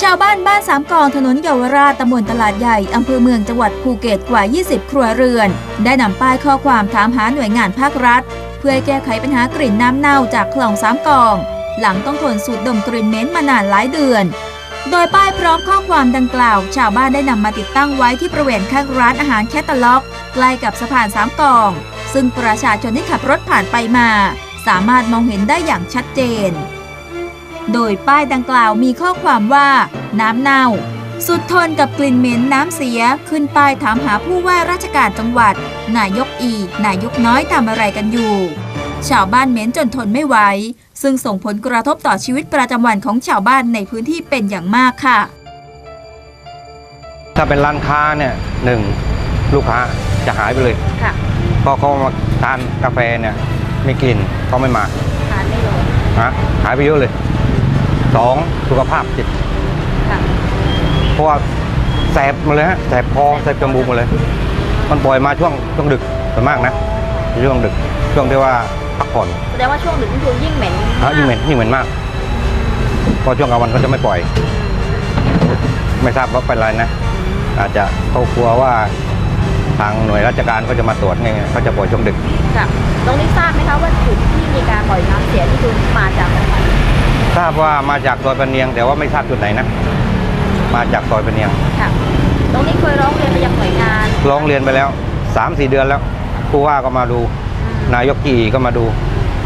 ชาวบ้านบ้านสามกองถนนเยาวราชตำบลตลาดใหญ่อำเภอเมืองจังหวัดภูเก็ตกว่า 20 ครัวเรือน ได้นำป้ายข้อความถามหาหน่วยงานภาครัฐ เพื่อแก้ไขปัญหากลิ่นน้ำเน่าจากคลองสามกอง หลังต้องทนสูดดมกลิ่นเหม็นมานานหลายเดือน โดยป้ายพร้อมข้อความดังกล่าว ชาวบ้านได้นำมาติดตั้งไว้ที่บริเวณข้างร้านอาหารแคตตาล็อก ใกล้กับสะพานสามกอง ซึ่งประชาชนที่ขับรถผ่านไปมา สามารถมองเห็นได้อย่างชัดเจน โดยป้ายดังกล่าวมีข้อความว่า น้ำเน่า สุดทนกับกลิ่นเหม็นน้ำเสียขึ้นป้ายถามหาผู้ว่าราชการจังหวัด นายกอีนายกน้อยทำอะไรกันอยู่ ชาวบ้านเหม็นจนทนไม่ไหวซึ่งส่งผลกระทบต่อชีวิตประจำวันของชาวบ้านในพื้นที่เป็นอย่างมากค่ะ ถ้าเป็นร้านค้าเนี่ยหนึ่งลูกค้าจะหายไปเลยค่ะเพราะเขามาทานกาแฟเนี่ยไม่กินเขาไม่มาทานไม่ลงฮะหายไปเยอะเลย สองสุขภาพจิตค่ะเพราะว่าแสบมาเลยฮะแสบคอแสบจมูกมาเลย มันปล่อยมาช่วงช่วงดึกส่วนมากนะช่วงดึกช่วงที่ว่าพักผ่อนแสดงว่าช่วงดึกนี่คือยิ่งเหม็นฮะยิ่งเหม็นยิ่งเหม็นมากเพอช่วงกลางวันเขาจะไม่ปล่อย ไม่ทราบว่าเป็นอะไรนะ อาจจะเขากลัวว่าทางหน่วยราชการเขาจะมาตรวจไงเขาจะปล่อยช่วงดึกค่ะตรงนี้ทราบไหมคะว่าจุดที่มีการปล่อยน้ำเสียนี่คือมาจากตรงไหน ทราบว่ามาจากซอยปะเนียง แต่ว่าไม่ทราบจุดไหนนะ มาจากซอยปะเนียง ค่ะ ตรงนี้เคยร้องเรียนไปยังหน่วยงานร้องเรียนไปแล้วสามสี่เดือนแล้วผู้ว่าก็มาดู นายกจีก็มาดู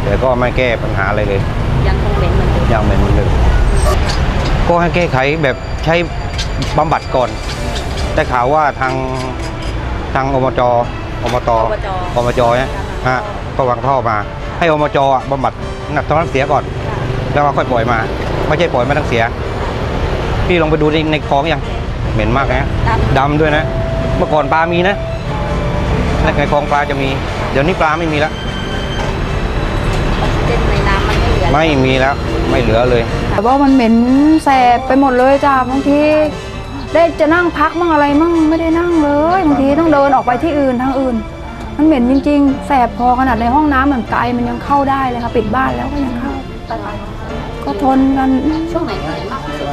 แต่ก็ไม่แก้ปัญหาอะไรเลยยังคงเหม็นเหมือนเดิมยังเหม็นเหมือนเดิมก็ให้แก้ไขแบบใช้บำบัดก่อน ได้ข่าวว่าทางทางอบจอบตอบจอบจเนี่ยฮะก็วางท่อมา ให้อบจอะบำบัดนักท้องเสียก่อน แล้วก็ค่อยปล่อยมา ไม่ใช่ปล่อยมาทั้งเสีย พี่ลองไปดูในในคลองยังเหม็นมากนะดำดำด้วยนะ เมื่อก่อนปลามีนะในคลองปลาจะมี เดี๋ยวนี้ปลาไม่มีแล้วออกซิเจนในน้ำมันไม่เหลือไม่มีแล้วไม่เหลือเลย แต่ว่ามันเหม็นแสบไปหมดเลยจ้าบางทีได้จะนั่งพักมั่งอะไรมั่งไม่ได้นั่งเลยบางทีต้องเดินออกไปที่อื่นทางอื่น มันเหม็นจริง ๆ แสบพอขนาดในห้องน้ำเหมือนไกลมันยังเข้าได้เลยค่ะ ปิดบ้านแล้วก็ยังเข้า ก็ทนกันช่วงไหนเหม็นมากที่สุด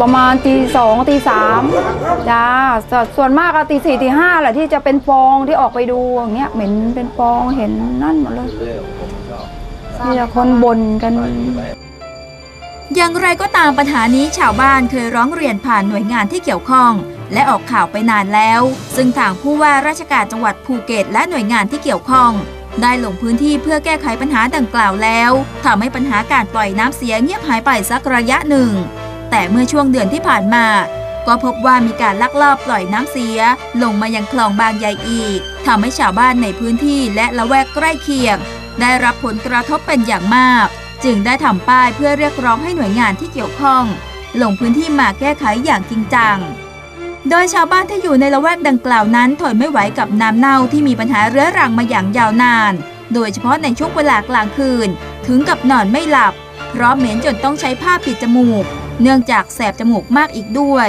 ประมาณตีสองตีสามจ้าสส่วนมากอะตีสี่ตีห้าแหละที่จะเป็นฟองที่ออกไปดูอย่างเงี้ยเหม็นเป็นฟองเห็นนั่นหมดเลยที่จะคนบ่นกัน อย่างไรก็ตามปัญหานี้ชาวบ้านเคยร้องเรียนผ่านหน่วยงานที่เกี่ยวข้อง และออกข่าวไปนานแล้ว ซึ่งทางผู้ว่าราชการจังหวัดภูเก็ต และหน่วยงานที่เกี่ยวข้อง ได้ลงพื้นที่เพื่อแก้ไขปัญหาดังกล่าวแล้วทำให้ปัญหาการปล่อยน้ำเสียเงียบหายไปสักระยะหนึ่ง แต่เมื่อช่วงเดือนที่ผ่านมา ก็พบว่ามีการลักลอบปล่อยน้ำเสีย ลงมายังคลองบางใหญ่อีกทำให้ชาวบ้านในพื้นที่และละแวกใกล้เคียง ได้รับผลกระทบเป็นอย่างมาก จึงได้ทำป้ายเพื่อเรียกร้องให้หน่วยงานที่เกี่ยวข้อง ลงพื้นที่มาแก้ไขอย่างจริงจัง โดยชาวบ้านที่อยู่ในละแวกดังกล่าวนั้นทนไม่ไหวกับน้ำเน่าที่มีปัญหาเรื้อรังมาอย่างยาวนาน โดยเฉพาะในช่วงเวลากลางคืน ถึงกับนอนไม่หลับ เพราะเหม็นจนต้องใช้ผ้าปิดจมูก เนื่องจากแสบจมูกมากอีกด้วย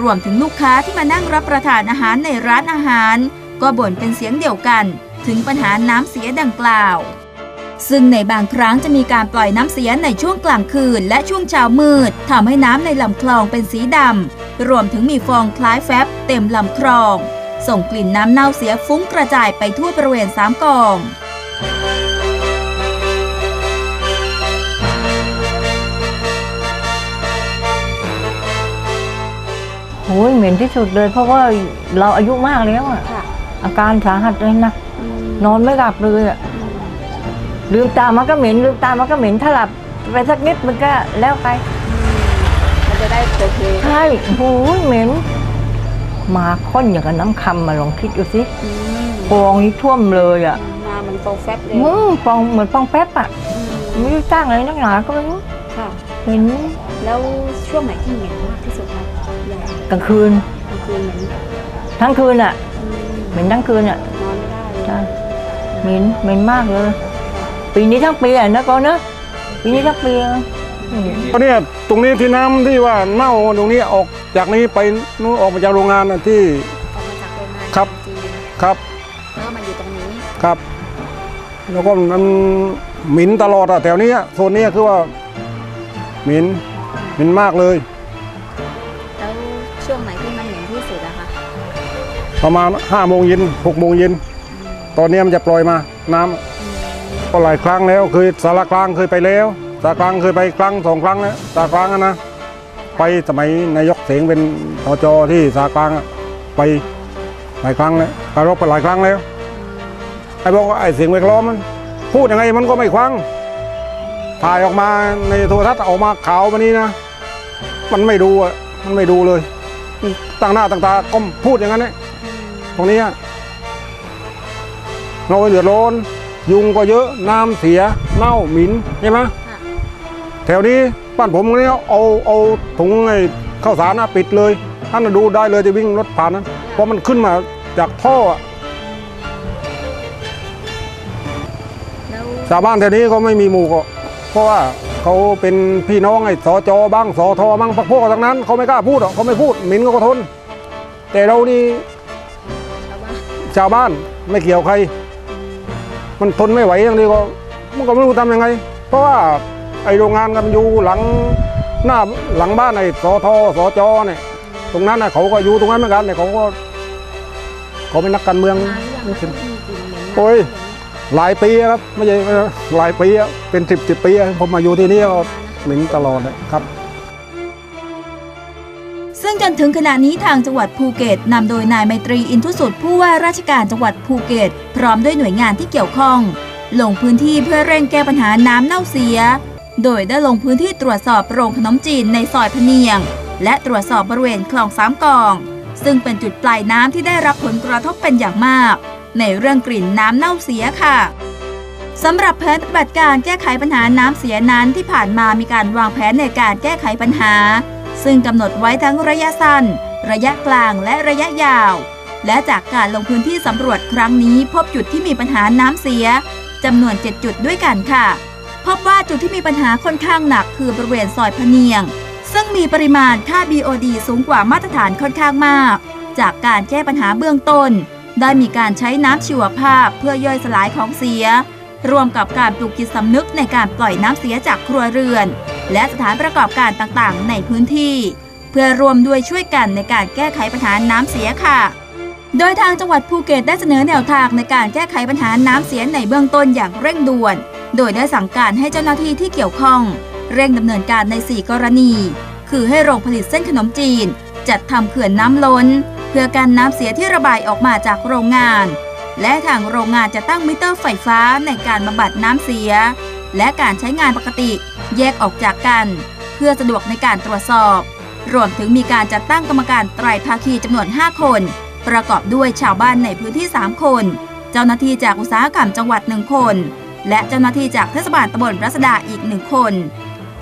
รวมถึงลูกค้าที่มานั่งรับประทานอาหารในร้านอาหาร ก็บ่นเป็นเสียงเดียวกัน ถึงปัญหาน้ำเสียดังกล่าว ซึ่งในบางครั้งจะมีการปล่อยน้ำเสียในช่วงกลางคืนและช่วงเช้ามืดทำให้น้ำในลำคลองเป็นสีดำ รวมถึงมีฟองคล้ายแฟบเต็มลำคลอง ส่งกลิ่นน้ำเน่าเสียฟุ้งกระจายไปทั่วบริเวณสามกองโอ้ยเหม็นที่สุดเลย เพราะว่าเราอายุมากแล้วอะค่ะอาการสาหัสเลยนะ นอนไม่หลับเลยอะ ลืมตามันก็เหม็นลืมตามันก็เหม็นถ้าหลับไปสักนิดมันก็แล้วไป มันจะได้เผยใช่โอ้ยเหม็นหมาข้นอย่างกับน้ำคำมาลองคิดดูสิฟองนี่ท่วมเลยอะมามันโตแฟบเลยอืมฟองเหมือนฟองแป๊บอะไม่รู้สร้างอะไรนักหนาก็ไม่รู้ค่ะเหม็นแล้วช่วงไหนที่เหม็นมากที่สุดคะอย่างกลางคืนกลางคืนเหม็นทั้งคืนอะอืมเหม็นทั้งคืนอะนอนไม่ได้เลยใช่เหม็นเหม็นมากเลย ปีนี้ทั้งปีอะนะก็นะปีนี้ทั้งปีอะเราะเนี่ยตรงนี้ที่น้ำที่ว่าเน่าตรงนี้ออกจากนี้ไปนู้นออกมาจากโรงงานน่ะที่ ออกมาจากโรงงานครับ จีนครับแล้วมาอยู่ตรงนี้ครับ แล้วก็มันหมินตลอดอะแถวเนี้ยโซนเนี้ยคือว่าหมินหมินมากเลย แล้วช่วงไหนที่มันหมินที่สุดอะคะประมาณห้าโมงเย็นหกโมงเย็นตอนเนี้ยมันจะปล่อยมาน้ำ ก็หลายครั้งแล้วเคยสารกลางเคยไปแล้วสารกลางเคยไปครั้งสองครั้งแล้วสารกลางอะนะไปสมัยนายกเสียงเป็นทจที่สารกลางอะไปหลายครั้งแล้วไปรบไปหลายครั้งแล้วไอ้บอกว่าไอ้เสียงเวกล้อมมันพูดยังไงมันก็ไม่ฟังถ่ายออกมาในโทรทัศน์ออกมาขาวมานี้นะ มันไม่ดูอะมันไม่ดูเลยตั้งหน้าตั้งตาก้มพูดอย่างนั้นเนี่ยตรงนี้เราเดือดร้อน ยุงก็เยอะน้ำเสียเน่าหมิ่นใช่ไหมแถวนี้บ้านผมเนี่ยเอาเอาถุงไอ้ข้าวสารน่ะปิดเลยท่านนะดูได้เลยจะวิ่งรถผ่านนั้นเพราะมันขึ้นมาจากท่ออะแล้วชาวบ้านแถวนี้เขาไม่มีหมู่ก็เพราะว่าเขาเป็นพี่น้องไอ้สจบ้างสอทอบ้างพักพวกทั้งนั้นเขาไม่กล้าพูดหรอกเขาไม่พูดหมิ่นก็ทน แต่เรานี่ชาวบ้านชาวบ้านไม่เกี่ยวใคร มันทนไม่ไหวอย่างนี้ก็มันก็ไม่รู้ทำยังไง เพราะว่าไอ้โรงงานกันอยู่หลังหน้าหลังบ้านไอ้สอทอสอจเนี่ยตรงนั้นนะเขาก็อยู่ตรงนั้นเหมือนกันแต่เขาก็เขาเป็นนักการเมืองนานหรือยังคะที่มีกลิ่นเหม็นโอ้ยหลายปีครับไม่ใช่หลายปีอะเป็นสิบสิบปีอะผมมาอยู่ที่นี่ก็เหม็นตลอดเลยครับ ซึ่งจนถึงขณะนี้ทางจังหวัดภูเก็ตนำโดยนายไมตรีอินทุสุดผู้ว่าราชการจังหวัดภูเก็ต พร้อมด้วยหน่วยงานที่เกี่ยวข้อง ลงพื้นที่เพื่อเร่งแก้ปัญหาน้ำเน่าเสีย โดยได้ลงพื้นที่ตรวจสอบโรงขนมจีนในซอยพเนียง และตรวจสอบบริเวณคลองสามกอง ซึ่งเป็นจุดปลายน้ำที่ได้รับผลกระทบเป็นอย่างมาก ในเรื่องกลิ่นน้ำเน่าเสียค่ะสำหรับแผนปฏิบัติการแก้ไขปัญหาน้ำเสียนั้นที่ผ่านมามีการวางแผนในการแก้ไขปัญหา ซึ่งกำหนดไว้ทั้งระยะสั้น ระยะกลางและระยะยาว และจากการลงพื้นที่สำรวจครั้งนี้ พบจุดที่มีปัญหาน้ำเสียจำนวน 7 จุดด้วยกันค่ะ พบว่าจุดที่มีปัญหาค่อนข้างหนักคือบริเวณซอยพะเนียง ซึ่งมีปริมาณค่า BOD สูงกว่ามาตรฐานค่อนข้างมาก จากการแก้ปัญหาเบื้องต้น ได้มีการใช้น้ำชีวภาพเพื่อย่อยสลายของเสีย รวมกับการปลูกจิตสำนึกในการปล่อยน้ำเสียจากครัวเรือน และสถานประกอบการต่างๆ ในพื้นที่ เพื่อรวมด้วยช่วยกันในการแก้ไขปัญหาน้ำเสียค่ะ โดยทางจังหวัดภูเก็ตได้เสนอแนวทางในการแก้ไขปัญหาน้ำเสียในเบื้องต้นอย่างเร่งด่วน โดยได้สั่งการให้เจ้าหน้าที่ที่เกี่ยวข้อง เร่งดำเนินการใน 4 กรณี คือให้โรงผลิตเส้นขนมจีน จัดทำเขื่อนน้ำล้น เพื่อกันน้ำเสียที่ระบายออกมาจากโรงงานและทางโรงงานจะตั้งมิเตอร์ไฟฟ้าในการบำบัดน้ำเสีย และการใช้งานปกติ แยกออกจากกัน เพื่อสะดวกในการตรวจสอบ รวมถึงมีการจัดตั้งกรรมการไตรภาคีจำนวน 5 คน ประกอบด้วยชาวบ้านในพื้นที่ 3 คน เจ้าหน้าที่จากอุตสาหกรรมจังหวัด 1 คน และเจ้าหน้าที่จากเทศบาลตำบลรัศดาอีก 1 คน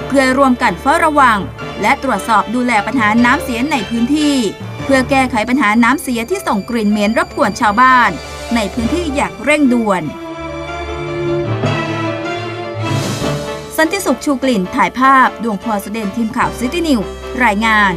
เพื่อรวมกันเฝ้าระวัง และตรวจสอบดูแลปัญหาน้ำเสียในพื้นที่ เพื่อแก้ไขปัญหาน้ำเสียที่ส่งกลิ่นเหม็นรบกวนชาวบ้าน ในพื้นที่อย่างเร่งด่วน สันติสุขชูกลิ่นถ่ายภาพ ดวงพอสเดนทีมข่าวซิตี้นิวรายงาน